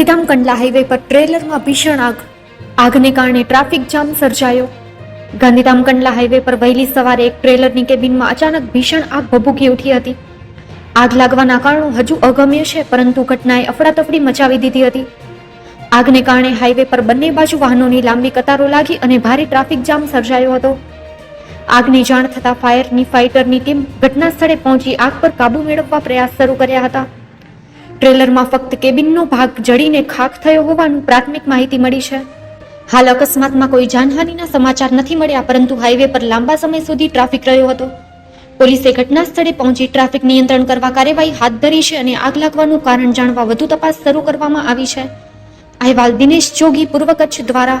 Gandhidham Kandla highway પર ટ્રેલરમાં ભીષણ આગ. આગને કારણે ટ્રાફિક જામ સર્જાયો. ગાંધીધામ કંડલા હાઈવે પર વહેલી સવારે એક ટ્રેલરની કેબિનમાં અચાનક ભીષણ આગ ભભૂકી ઉઠી હતી. આગ લાગવાના કારણો હજુ અગમ્ય છે, પરંતુ ઘટનાએ અફડાતફડી મચાવી દીધી હતી. આગને કારણે હાઈવે પર બંને બાજુ વાહનોની લાંબી કતારો લાગી અને ભારે ટ્રાફિક જામ સર્જાયો હતો. આગની જાણ થતાં ફાયરની ફાઇટરની ટીમ ઘટના સ્થળે પહોંચી આગ પર કાબુ મેળવવા પ્રયાસ શરૂ કર્યા હતા. ટ્રેલરમાં ફક્ત કેબિનનો ભાગ જડીને ખાખ થયો હોવાનું પ્રાથમિક માહિતી મળી છે. હાલ અકસ્માતમાં કોઈ જાનહાનિના સમાચાર નથી મળ્યા, પરંતુ હાઈવે પર લાંબા સમય સુધી ટ્રાફિક રહ્યો હતો. પોલીસે ઘટના સ્થળે પહોંચી ટ્રાફિક નિયંત્રણ કરવા કાર્યવાહી હાથ ધરી છે અને આગ લાગવાનું કારણ જાણવા વધુ તપાસ શરૂ કરવામાં આવી છે. અહેવાલ દિનેશ જોગી, પૂર્વ કચ્છ દ્વારા